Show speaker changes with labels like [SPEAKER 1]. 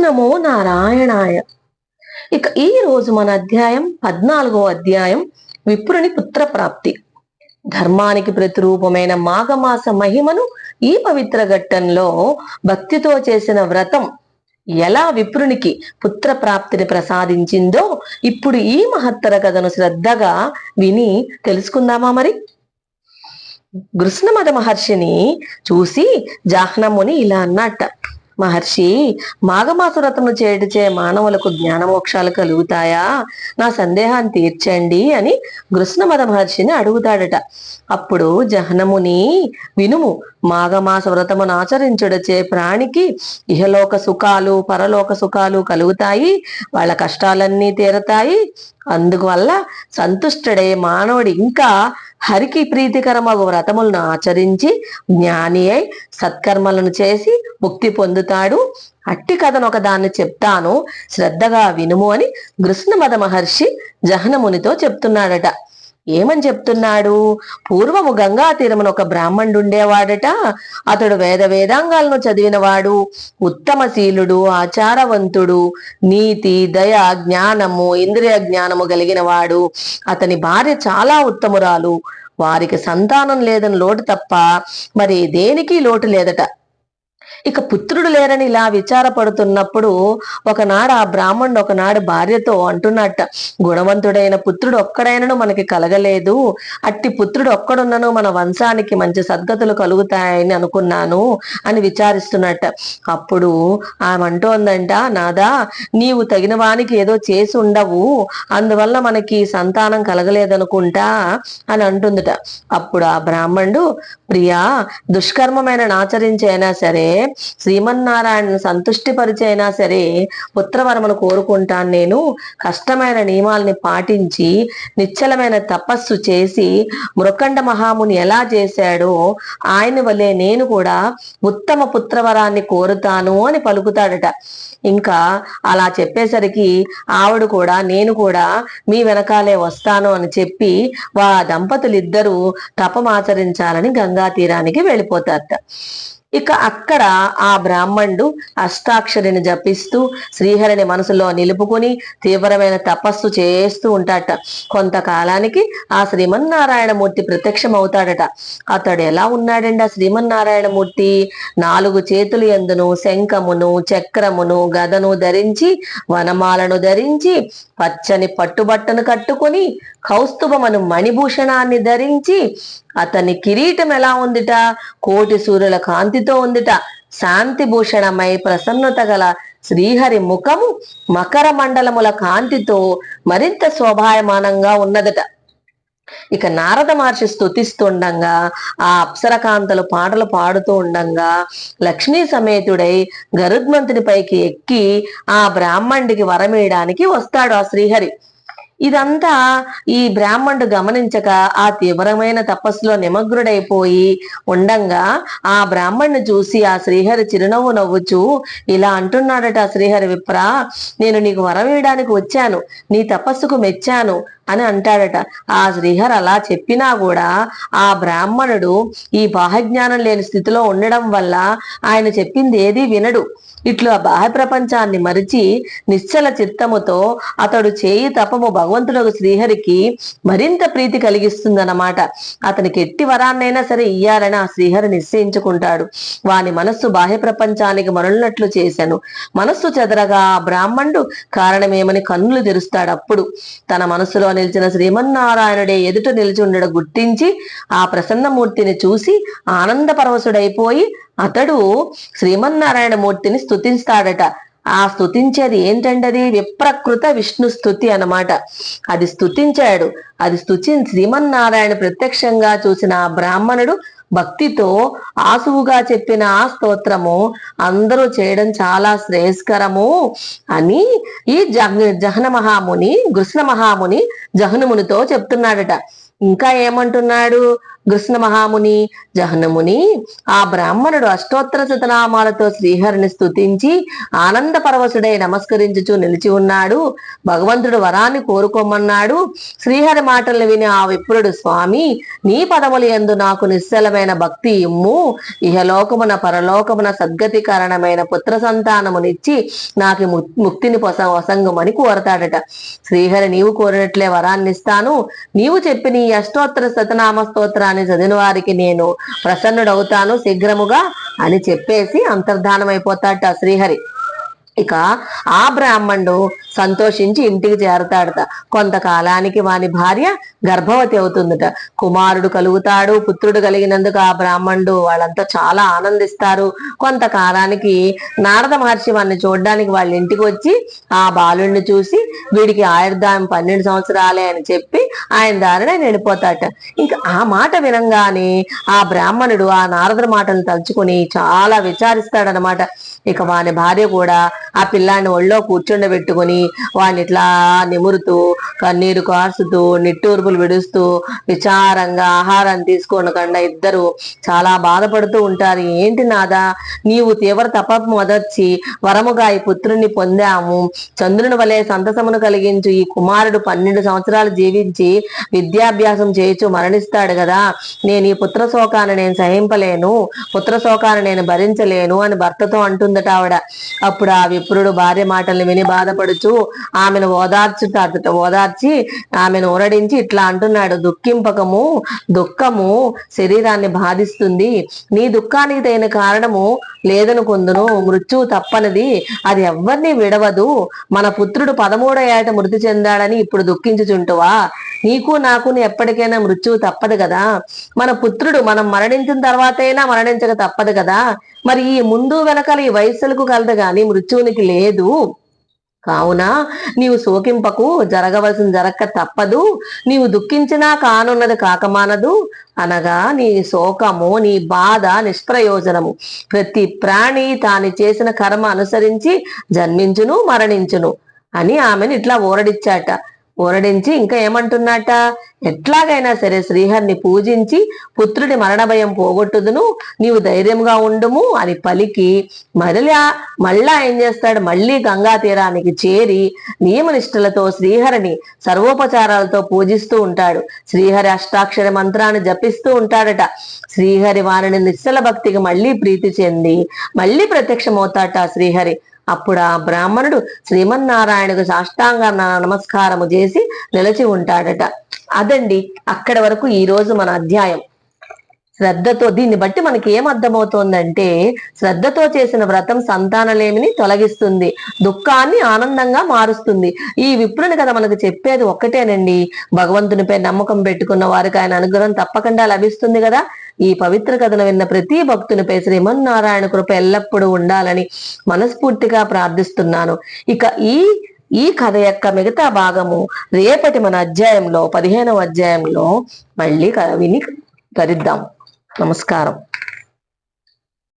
[SPEAKER 1] నమో నారాయణాయ. ఇక ఈ రోజు మన అధ్యాయం పద్నాలుగో అధ్యాయం విప్రుని పుత్ర ప్రాప్తి. ధర్మానికి ప్రతిరూపమైన మాఘమాస మహిమను ఈ పవిత్ర ఘట్టంలో భక్తితో చేసిన వ్రతం ఎలా విప్రునికి పుత్ర ప్రాప్తిని ప్రసాదించిందో ఇప్పుడు ఈ మహత్తర కథను శ్రద్ధగా విని తెలుసుకుందామా మరి? కృష్ణమద మహర్షిని చూసి జాహ్నముని ఇలా అన్నట్ట. మహర్షి మాఘమాస వ్రతము మానవులకు జ్ఞానమోక్షాలు కలుగుతాయా? నా సందేహాన్ని తీర్చండి అని కృష్ణమద మహర్షిని అడుగుతాడట. అప్పుడు జహ్నముని వినుము మాఘమాస వ్రతమును ఆచరించుడచే ప్రాణికి ఇహలోక సుఖాలు పరలోక సుఖాలు కలుగుతాయి వాళ్ళ కష్టాలన్నీ తీరతాయి. అందువల్ల సంతుష్టుడే మానవుడు ఇంకా హరికి ప్రీతికరమగు వ్రతములను ఆచరించి జ్ఞాని అయి సత్కర్మలను చేసి ముక్తి పొందుతాడు. అట్టి కథను ఒక దాన్ని చెప్తాను. శ్రద్ధగా వినుము అని కృష్ణమద మహర్షి జహనమునితో చెప్తున్నాడట. ఏమని చెప్తున్నాడు? పూర్వము గంగా తీరమున ఒక బ్రాహ్మణుడు ఉండేవాడట. అతడు వేద వేదాంగాలను చదివినవాడు. ఉత్తమశీలుడు ఆచారవంతుడు నీతి దయ జ్ఞానము ఇంద్రియ జ్ఞానము కలిగిన వాడు అతని భార్య చాలా ఉత్తమురాలు. వారికి సంతానం లేదని లోటు తప్ప మరి దేనికి లోటు లేదట? ఇక పుత్రుడు లేరని ఇలా విచారపడుతున్నప్పుడు ఒకనాడు ఆ బ్రాహ్మణుడు ఒకనాడు భార్యతో అంటున్నట్ట గుణవంతుడైన పుత్రుడు ఒక్కడైనను మనకి కలగలేదు. అట్టి పుత్రుడు ఒక్కడున్నను మన వంశానికి మంచి సద్గతులు కలుగుతాయని అనుకున్నాను అని విచారిస్తున్నట్ట. అప్పుడు ఆమె అంటోందంట నాదా నీవు తగిన వానికి ఏదో చేసి ఉండవు. అందువల్ల మనకి సంతానం కలగలేదనుకుంటా అని అంటుందిట. అప్పుడు ఆ బ్రాహ్మణుడు ప్రియా దుష్కర్మమైన ఆచరించైనా సరే శ్రీమన్నారాయణను సంతుష్టిపరిచైనా సరే పుత్రవరమును కోరుకుంటాను నేను. కష్టమైన నియమాల్ని పాటించి నిశ్చలమైన తపస్సు చేసి మృకండ మహాముని ఎలా చేశాడో ఆయన వలె నేను కూడా ఉత్తమ పుత్రవరాన్ని కోరుతాను అని పలుకుతాడట. ఇంకా అలా చెప్పేసరికి ఆవిడ కూడా నేను కూడా మీ వెనకాలే వస్తాను అని చెప్పి వా దంపతులిద్దరూ తపమాచరించాలని గంగా తీరానికి వెళ్ళిపోతారట. ఇక అక్కడ ఆ బ్రాహ్మణుడు అష్టాక్షరిని జపిస్తూ శ్రీహరిని మనసులో నిలుపుకుని తీవ్రమైన తపస్సు చేస్తూ ఉంటాడట. కొంతకాలానికి ఆ శ్రీమన్నారాయణమూర్తి ప్రత్యక్షం అవుతాడట అతడు ఎలా ఉన్నాడండి ఆ శ్రీమన్నారాయణమూర్తి? నాలుగు చేతులు ఎందును శంఖమును చక్రమును గదను ధరించి వనమాలను ధరించి పచ్చని పట్టుబట్టను కట్టుకొని కౌస్తుభమను మణిభూషణాన్ని ధరించి అతని కిరీటం ఎలా ఉందిట? కోటి సూర్యుల కాంతి కాంతితో ఉందిట. శాంతి భూషణమై ప్రసన్నత గల శ్రీహరి ముఖము మకర మండలముల కాంతితో మరింత శోభాయమానంగా ఉన్నదట. ఇక నారద మహర్షి స్తుతిస్తుండగా ఆ అప్సరకాంతలు పాటలు పాడుతూ ఉండగా లక్ష్మీ సమేతుడై గరుద్మంతుని పైకి ఎక్కి ఆ బ్రాహ్మణుడికి వరమేయడానికి వస్తాడు ఆ శ్రీహరి. ఇదంతా ఈ బ్రాహ్మణుడు గమనించక ఆ తీవ్రమైన తపస్సులో నిమగ్నుడైపోయి ఉండంగా ఆ బ్రాహ్మణ్ణి చూసి ఆ శ్రీహరి చిరునవ్వు నవ్వుచూ ఇలా అంటున్నాడట శ్రీహరి విప్ర నేను నీకు వరం వేయడానికి వచ్చాను నీ తపస్సుకు మెచ్చాను అని అంటాడట. ఆ శ్రీహర్ అలా చెప్పినా కూడా ఆ బ్రాహ్మణుడు ఈ బాహజ్ఞానం లేని స్థితిలో ఉండడం వల్ల ఆయన చెప్పింది ఏదీ వినడు. ఇట్లు ఆ బాహ్య ప్రపంచాన్ని మరిచి నిశ్చల చిత్తముతో అతడు చేయి తపము భగవంతుడు శ్రీహరికి మరింత ప్రీతి కలిగిస్తుందన్నమాట. అతనికి ఎట్టి వరాన్నైనా సరే ఇయ్యాలని ఆ శ్రీహరి నిశ్చయించుకుంటాడు. వాని మనస్సు బాహ్య ప్రపంచానికి మరలినట్లు చేశాను మనస్సు చెదరగా ఆ బ్రాహ్మణుడు కారణమేమని కన్నులు తెరుస్తాడు అప్పుడు తన మనస్సులో నిలిచిన శ్రీమన్నారాయణుడే ఎదుట నిలిచి ఉండడం గుర్తించి ఆ ప్రసన్నమూర్తిని చూసి ఆనంద పరవశుడైపోయి అతడు శ్రీమన్నారాయణ మూర్తిని స్తుతిస్తాడట. ఆ స్థుతించేది ఏంటంటే అది విప్రకృత విష్ణు స్తుతి అన్నమాట. అది స్తుతించాడు. అది స్థుతి శ్రీమన్నారాయణ ప్రత్యక్షంగా చూసిన ఆ బ్రాహ్మణుడు భక్తితో ఆసువుగా చెప్పిన ఆ స్తోత్రము అందరూ చేయడం చాలా శ్రేయస్కరము అని ఈ జహ జహన మహాముని కృష్ణ మహాముని జహనుమునితో చెప్తున్నాడట. ఇంకా ఏమంటున్నాడు? కృష్ణ మహాముని జహ్నముని ఆ బ్రాహ్మణుడు అష్టోత్తర శతనామాలతో శ్రీహరిని స్థుతించి ఆనంద పరవశుడై నమస్కరించుచు నిలిచి ఉన్నాడు. భగవంతుడు వరాన్ని కోరుకోమన్నాడు. శ్రీహరి మాటలను విని ఆ విప్రుడు స్వామి నీ పదములు ఎందు నాకు నిశ్చలమైన భక్తి ఇమ్ము. ఇహలోకమున పరలోకమున సద్గతి కారణమైన పుత్ర సంతానమునిచ్చి నాకు ముక్తిని పొస వసంగమని కోరతాడట. శ్రీహరి నీవు కోరినట్లే వరాన్ని ఇస్తాను నీవు చెప్పిన ఈ అష్టోత్తర శతనామ స్తోత్రాన్ని చదివిన వారికి నేను ప్రసన్నుడవుతాను శీఘ్రముగా అని చెప్పేసి అంతర్ధానం అయిపోతాట శ్రీహరి. ఇక ఆ బ్రాహ్మణుడు సంతోషించి ఇంటికి చేరతాడట. కొంతకాలానికి వాని భార్య గర్భవతి అవుతుందట. కుమారుడు కలుగుతాడు పుత్రుడు కలిగినందుకు ఆ బ్రాహ్మణుడు వాళ్ళంతా చాలా ఆనందిస్తారు. కొంతకాలానికి నారద మహర్షి వాడిని చూడడానికి వాళ్ళ ఇంటికి వచ్చి ఆ బాలుడిని చూసి వీడికి ఆయుర్దాయం పన్నెండు సంవత్సరాలే అని చెప్పి ఆయన దారిన ఆయన వెళ్ళిపోతాట ఇంకా ఆ మాట వినంగానే ఆ బ్రాహ్మణుడు ఆ నారదుడి మాటను తలుచుకుని చాలా విచారిస్తాడనమాట. ఇక వాని భార్య కూడా ఆ పిల్లాన్ని ఒళ్ళో కూర్చుండబెట్టుకుని వాడిని ఇట్లా నిమురుతూ కన్నీరు కార్చుతూ నిట్టూర్పులు విడుస్తూ విచారంగా ఆహారం తీసుకోనకుండా ఇద్దరు చాలా బాధపడుతూ ఉంటారు. ఏంటి నాదా? నీవు తీవ్ర తప మొదర్చి వరముగా ఈ పుత్రుని పొందాము. చంద్రుని వలె సంతసమును కలిగించు. ఈ కుమారుడు పన్నెండు సంవత్సరాలు జీవించి విద్యాభ్యాసం చేయొచ్చు మరణిస్తాడు కదా. నేను ఈ పుత్ర శోకాన్ని నేను సహింపలేను పుత్ర శోకాన్ని నేను భరించలేను అని భర్తతో అంటుందట ఆవిడ. అప్పుడు ఆ విప్రుడు భార్య మాటల్ని విని బాధపడుచు ఆమెను ఓదార్చుట ఓదార్చి ఆమెను ఊరడించి ఇట్లా అంటున్నాడు దుఃఖింపకము దుఃఖము శరీరాన్ని బాధిస్తుంది. నీ దుఃఖానికి తగిన కారణము లేదనుకుందును మృత్యువు తప్పనిది. అది ఎవ్వరిని విడవదు. మన పుత్రుడు పదమూడో ఏట మృతి చెందాడని ఇప్పుడు దుఃఖించుచుంటువా? నీకు నాకు ఎప్పటికైనా మృత్యువు తప్పదు కదా. మన పుత్రుడు మనం మరణించిన తర్వాతైనా మరణించక తప్పదు కదా. మరి ఈ ముందు వెనకాల ఈ వయస్సులకు కలదు గాని మృత్యువునికి లేదు. కావున నీవు శోకింపకు జరగవలసిన జరక్క తప్పదు. నీవు దుఃఖించినా కానున్నది కాకమానదు అనగా నీ శోకము నీ బాధ నిష్ప్రయోజనము. ప్రతి ప్రాణి తాను చేసిన కర్మ అనుసరించి జన్మించును మరణించును అని ఆమెను ఇట్లా ఊరడిచ్చాట ఊరడించి ఇంకా ఏమంటున్నాట? ఎట్లాగైనా సరే శ్రీహరిని పూజించి పుత్రుడి మరణ భయం పోగొట్టుదును నీవు ధైర్యంగా ఉండుము అని పలికి. మరలా మళ్ళా ఏం చేస్తాడు? మళ్ళీ గంగా తీరానికి చేరి నియమనిష్టలతో శ్రీహరిని సర్వోపచారాలతో పూజిస్తూ ఉంటాడు. శ్రీహరి అష్టాక్షర మంత్రాన్ని జపిస్తూ ఉంటాడట. శ్రీహరి వారిని నిశ్చల భక్తికి మళ్ళీ ప్రీతి చెంది మళ్ళీ ప్రత్యక్షమవుతాట శ్రీహరి. అప్పుడు ఆ బ్రాహ్మణుడు శ్రీమన్నారాయణకు సాష్టాంగ నమస్కారము చేసి నిలిచి ఉంటాడట. అదండి అక్కడి వరకు ఈ రోజు మన అధ్యాయం. శ్రద్ధతో దీన్ని బట్టి మనకి ఏం అర్థమవుతోందంటే శ్రద్ధతో చేసిన వ్రతం సంతానలేమిని తొలగిస్తుంది దుఃఖాన్ని ఆనందంగా మారుస్తుంది. ఈ విప్రుని కదా మనకు చెప్పేది ఒక్కటేనండి. భగవంతునిపై నమ్మకం పెట్టుకున్న వారికి ఆయన అనుగ్రహం తప్పకుండా లభిస్తుంది కదా. ఈ పవిత్ర కథను విన్న ప్రతి భక్తునిపై శ్రీమన్నారాయణ కృప ఎల్లప్పుడూ ఉండాలని మనస్ఫూర్తిగా ప్రార్థిస్తున్నాను. ఇక ఈ ఈ కథ యొక్క మిగతా భాగము రేపటి మన అధ్యాయంలో పదిహేనవ అధ్యాయంలో మళ్ళీ విని ధరిద్దాం నమస్కారం.